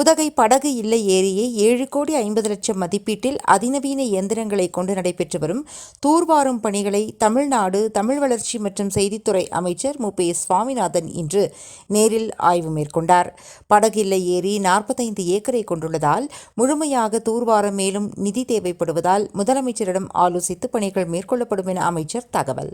உதகை படகு இல்லை ஏரியை ஏழு கோடி ஐம்பது லட்சம் மதிப்பீட்டில் அதிநவீன இயந்திரங்களை கொண்டு நடைபெற்று வரும் தூர்வாரும் பணிகளை தமிழ்நாடு தமிழ் வளர்ச்சி மற்றும் செய்தித்துறை அமைச்சர் மு. பி. சுவாமிநாதன் இன்று நேரில் ஆய்வு மேற்கொண்டார். படகு இல்லை ஏரி நாற்பத்தைந்து ஏக்கரை கொண்டுள்ளதால் முழுமையாக தூர்வார மேலும் நிதி தேவைப்படுவதால் முதலமைச்சரிடம் ஆலோசித்து பணிகள் மேற்கொள்ளப்படும் என அமைச்சர் தகவல்.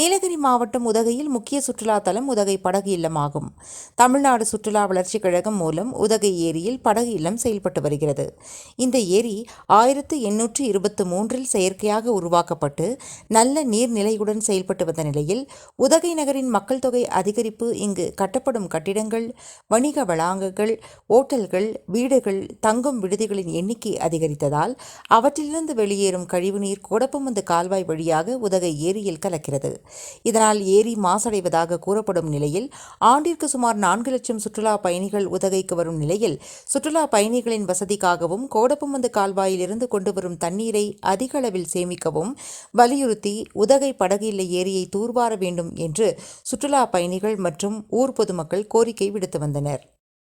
நீலகிரி மாவட்டம் உதகையில் முக்கிய சுற்றுலா தலம் உதகை படகு இல்லமாகும். தமிழ்நாடு சுற்றுலா வளர்ச்சிக் கழகம் மூலம் உதகை ஏரியில் படகு இல்லம் செயல்பட்டு வருகிறது. இந்த ஏரி ஆயிரத்து எண்ணூற்று இருபத்து மூன்றில் செயற்கையாக உருவாக்கப்பட்டு நல்ல நீர்நிலையுடன் செயல்பட்டு வந்த நிலையில் உதகை நகரின் மக்கள் தொகை அதிகரிப்பு இங்கு கட்டப்படும் கட்டிடங்கள் வணிக வளாகங்கள் ஓட்டல்கள் வீடுகள் தங்கும் விடுதிகளின் எண்ணிக்கை அதிகரித்ததால் அவற்றிலிருந்து வெளியேறும் கழிவுநீர் கோடப்பமந்து கால்வாய் வழியாக உதகை ஏரியில் கலக்கிறது. இதனால் ஏரி மாசடைவதாக கூறப்படும் நிலையில் ஆண்டிற்கு சுமார் நான்கு லட்சம் சுற்றுலா பயணிகள் உதகைக்கு வரும் நிலையில் சுற்றுலா பயணிகளின் வசதிக்காகவும் கோடப்பமந்து கால்வாயில் இருந்து கொண்டு வரும் தண்ணீரை அதிக அளவில் சேமிக்கவும் வலியுறுத்தி உதகை படகு இல்லை ஏரியை தூர்வார வேண்டும் என்று சுற்றுலா பயணிகள் மற்றும் ஊர் பொதுமக்கள் கோரிக்கை விடுத்து வந்தனர்.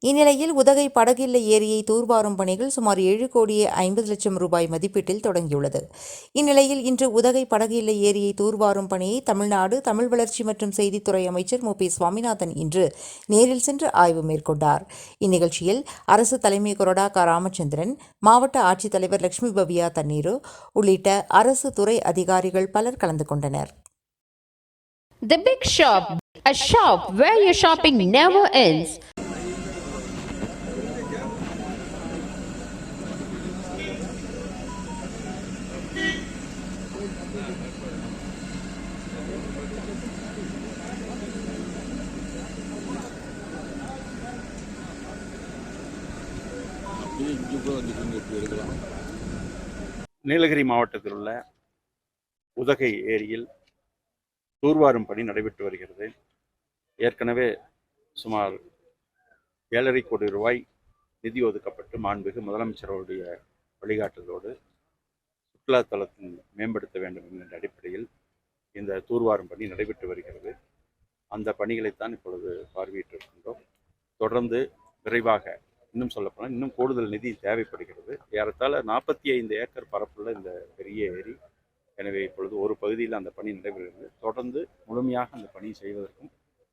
இந்நிலையில் உதகை படகில்லை ஏரியை தூர்வாரும் பணிகள் சுமார் ஏழு கோடியே ஐம்பது லட்சம் ரூபாய் மதிப்பீட்டில் தொடங்கியுள்ளது. இந்நிலையில் இன்று உதகை படகில்லை ஏரியை தூர்வாரும் பணியை தமிழ்நாடு தமிழ் வளர்ச்சி மற்றும் செய்தித்துறை அமைச்சர் மு. பி. சுவாமிநாதன் இன்று நேரில் சென்று ஆய்வு மேற்கொண்டார். இந்நிகழ்ச்சியில் அரசு தலைமை கொறடா க. ராமச்சந்திரன் மாவட்ட ஆட்சித்தலைவர் லட்சுமி பவியா தண்ணீரு உள்ளிட்ட அரசு துறை அதிகாரிகள் பலர் கலந்து கொண்டனர். The Big Shop, a shop where your shopping never ends. Nilgiri மாவட்டத்தில் உள்ள உதகை ஏரியில் தூர்வாரும் பணி நடைபெற்று வருகிறது. ஏற்கனவே சுமார் ஏழரை கோடி ரூபாய் நிதி ஒதுக்கப்பட்டு மாண்புமிகு முதலமைச்சருடைய வழிகாட்டுதலோடு சுற்றுலா மேம்படுத்த வேண்டும் என்கின்ற அடிப்படையில் இந்த தூர்வாரும் பணி நடைபெற்று வருகிறது. அந்த பணிகளைத்தான் இப்பொழுது பார்வையிட்டிருக்கின்றோம். தொடர்ந்து விரைவாக இன்னும் சொல்லப்போனால் இன்னும் கூடுதல் நிதி தேவைப்படுகிறது. ஏறத்தாழ நாற்பத்தி ஐந்து ஏக்கர் பரப்புள்ள இந்த பெரிய ஏரி எனவே இப்பொழுது ஒரு பகுதியில் அந்த பணி நடைபெறுகிறது. தொடர்ந்து முழுமையாக அந்த பணி செய்வதற்கும்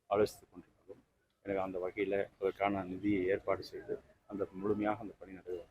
ஆலோசித்துக் கொண்டிருக்கிறோம். எனவே அந்த வகையில் அதற்கான நிதியை ஏற்பாடு செய்து அந்த முழுமையாக அந்த பணி நடைபெறும்.